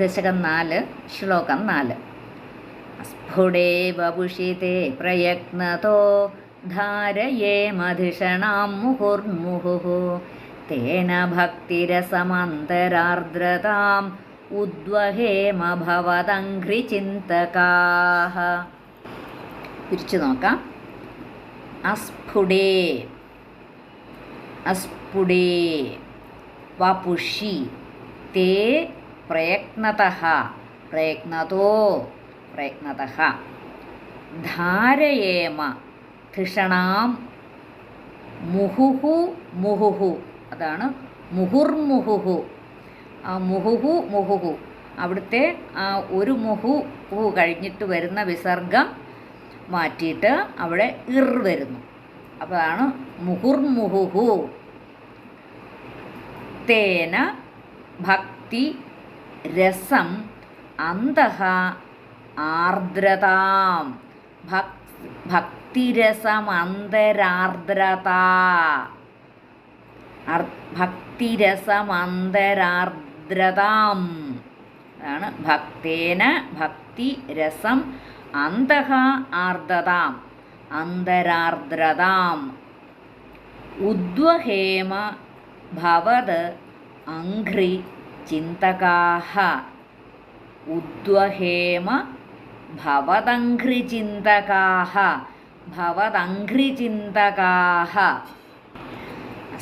ദശകം നാല് ശ്ലോകം നാല്. സ്ഫുടേ വപുഷിതേ പ്രയത്നതോ ധാരയേ മധിഷണാം മുഹുർമുഹുः തേന ഭക്തിരസമന്തരാർദ്രതാം ഉദ്വഹേമ ഭവതഘ്രിചിന്തകാः പിരിച്ചു നോക്കാം. അസ്ഫുടേ അസ്ഫുടേ വപുഷി തേ പ്രയത്നത. പ്രയത്നതോ. പ്രയത്നത. ധാരയേമ. ധിഷണാം. മുഹുഹു മുഹുഹു. അതാണ് മുഹുർമുഹുഹു. ആ മുഹുഹു മുഹുഹു. അവിടുത്തെ ആ ഒരു മുഹു ഹു കഴിഞ്ഞിട്ട് വരുന്ന വിസർഗം മാറ്റിയിട്ട് അവിടെ ഇർ വരുന്നു. അപ്പോൾ അതാണ് മുഹുർമുഹുഹു. തേന ഭക്തി രസം അന്തഃ ആർദ്രതാം. ഭക് ഭക്തിരസമന്തരാർദ്രത ഭക്തിരസമന്തരാർദ്രതാം അതാണ് ഭക്തേന ഭക്തി രസം അന്തഃ ആർദ്രതാം. അന്തരാർദ്രതാം. ഉദ്വഹേമ ഭവത് അഘ്രി ചിന്തകാഹ ഉദ്വഹേമ ഭവതഘ്രിചിന്തകാഹ ഭവതഘ്രിചിന്തകാഹ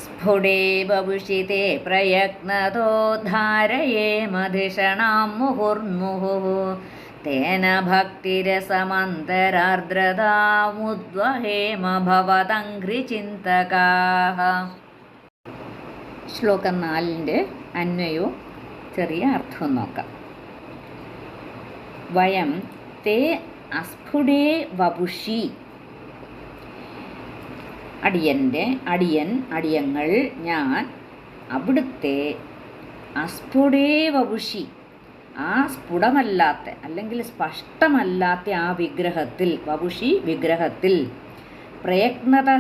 സ്ഫുടേ ബഭുഷിതേ പ്രയത്നതോ ധാരയേ മുഹുർമുഹുഃ മുഹുർമുഹുः തേന ഭക്തിരസമന്തരാർദ്രതാമുദ്വഹേമ ഭവതഘ്രിചിന്തകാഹ ശ്ലോകം നാലിന്റെ അന്വയവും ചെറിയ അർത്ഥം നോക്കാം. വയം തേ അസ്ഫുടേ വപുഷി. അടിയന്റെ അടിയൻ അടിയങ്ങൾ ഞാൻ അവിടുത്തെ അസ്ഫുടേ വപുഷി. ആ സ്ഫുടമല്ലാത്ത അല്ലെങ്കിൽ സ്പഷ്ടമല്ലാത്ത ആ വിഗ്രഹത്തിൽ വപുഷി വിഗ്രഹത്തിൽ പ്രയത്നത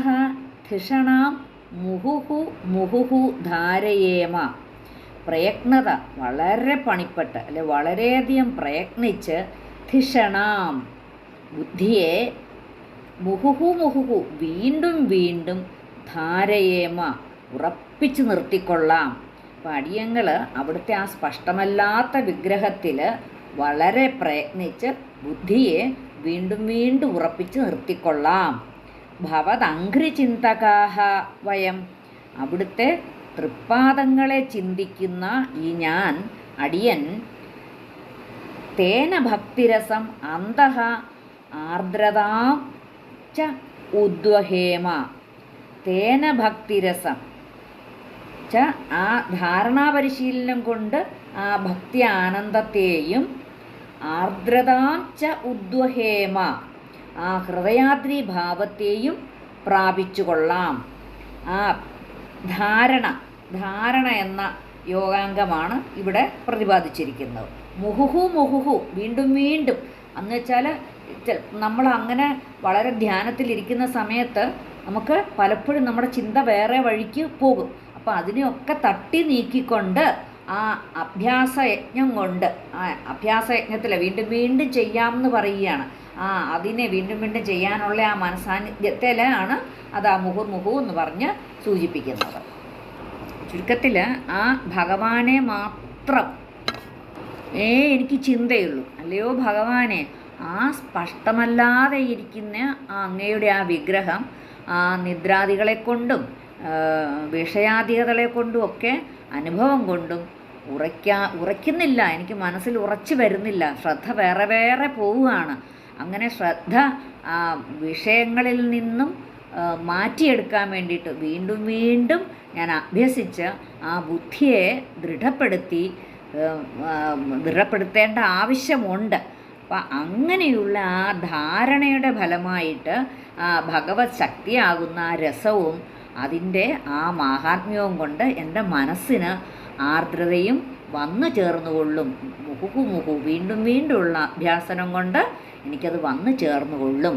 ധിഷണാം മുഹുഹു മുഹുഹു ധാരയേമ. പ്രയത്നത വളരെ പണിപ്പെട്ട് അല്ലെ വളരെയധികം പ്രയത്നിച്ച് ധിഷണാം. ബുദ്ധിയെ മുഹുഹു മുഹുഹു വീണ്ടും വീണ്ടും ധാരയേമ ഉറപ്പിച്ചു നിർത്തിക്കൊള്ളാം. അപ്പം അടിയങ്ങൾ അവിടുത്തെ ആ സ്പഷ്ടമല്ലാത്ത വിഗ്രഹത്തിൽ വളരെ പ്രയത്നിച്ച് ബുദ്ധിയെ വീണ്ടും വീണ്ടും ഉറപ്പിച്ച് നിർത്തിക്കൊള്ളാം. ഭവതംഘ്രിചിന്തകാഹ വയം. അവിടുത്തെ തൃപ്പാദങ്ങളെ ചിന്തിക്കുന്ന ഈ ഞാൻ അടിയൻ തേന ഭക്തിരസം അന്തഃ ആർദ്രതാം ച ഉദ്വഹേമ. തേന ഭക്തിരസം ച ആ ധാരണാപരിശീലനം കൊണ്ട് ആ ഭക്തി ആനന്ദത്തെയും ആർദ്രതാം ച ഉദ്വഹേമ ആ ഹൃദയാദ്രി ഭാവത്തെയും പ്രാപിച്ചു കൊള്ളാം ആ ധാരണ ധാരണ എന്ന യോഗാംഗമാണ് ഇവിടെ പ്രതിപാദിച്ചിരിക്കുന്നത്. മുഹുഹു മുഹുഹു വീണ്ടും വീണ്ടും. എന്ന് വെച്ചാൽ നമ്മൾ അങ്ങനെ വളരെ ധ്യാനത്തിലിരിക്കുന്ന സമയത്ത് നമുക്ക് പലപ്പോഴും നമ്മുടെ ചിന്ത വേറെ വഴിക്ക് പോകും. അപ്പോൾ അതിനെയൊക്കെ തട്ടി നീക്കിക്കൊണ്ട് ആ അഭ്യാസയജ്ഞം കൊണ്ട് ആ അഭ്യാസയജ്ഞത്തിൽ വീണ്ടും വീണ്ടും ചെയ്യാമെന്ന് പറയുകയാണ്. ആ അതിനെ വീണ്ടും വീണ്ടും ചെയ്യാനുള്ള ആ മനസാന്നിധ്യത്തിലാണ് അത് ആ മുഹുർമുഹു എന്ന് പറഞ്ഞ് സൂചിപ്പിക്കുന്നത്. ചുരുക്കത്തിൽ ആ ഭഗവാനെ മാത്രം ഏ എനിക്ക് ചിന്തയുള്ളൂ. അല്ലയോ ഭഗവാനെ ആ സ്പഷ്ടമല്ലാതെ ഇരിക്കുന്ന ആ അങ്ങയുടെ ആ വിഗ്രഹം ആ നിദ്രാദികളെ കൊണ്ടും വിഷയാധികതകളെ കൊണ്ടും ഒക്കെ അനുഭവം കൊണ്ടും ഉറയ്ക്കാ ഉറയ്ക്കുന്നില്ല. എനിക്ക് മനസ്സിൽ ഉറച്ചു വരുന്നില്ല. ശ്രദ്ധ വേറെ വേറെ പോവുകയാണ്. അങ്ങനെ ശ്രദ്ധ വിഷയങ്ങളിൽ നിന്നും മാറ്റിയെടുക്കാൻ വേണ്ടിയിട്ട് വീണ്ടും വീണ്ടും ഞാൻ അഭ്യസിച്ച് ആ ബുദ്ധിയെ ദൃഢപ്പെടുത്തി ദൃഢപ്പെടുത്തേണ്ട ആവശ്യമുണ്ട്. അപ്പം അങ്ങനെയുള്ള ആ ധാരണയുടെ ഫലമായിട്ട് ആ ഭഗവത് ശക്തിയാകുന്ന ആ രസവും അതിന്റെ ആ മാഹാത്മ്യവും കൊണ്ട് എന്റെ മനസ്സിന് ആർദ്രതയും വന്നു ചേർന്നുകൊള്ളും. മുഹുഹു മുഹു വീണ്ടും വീണ്ടുമുള്ള അഭ്യാസനം കൊണ്ട് എനിക്കത് വന്നു ചേർന്നുകൊള്ളും.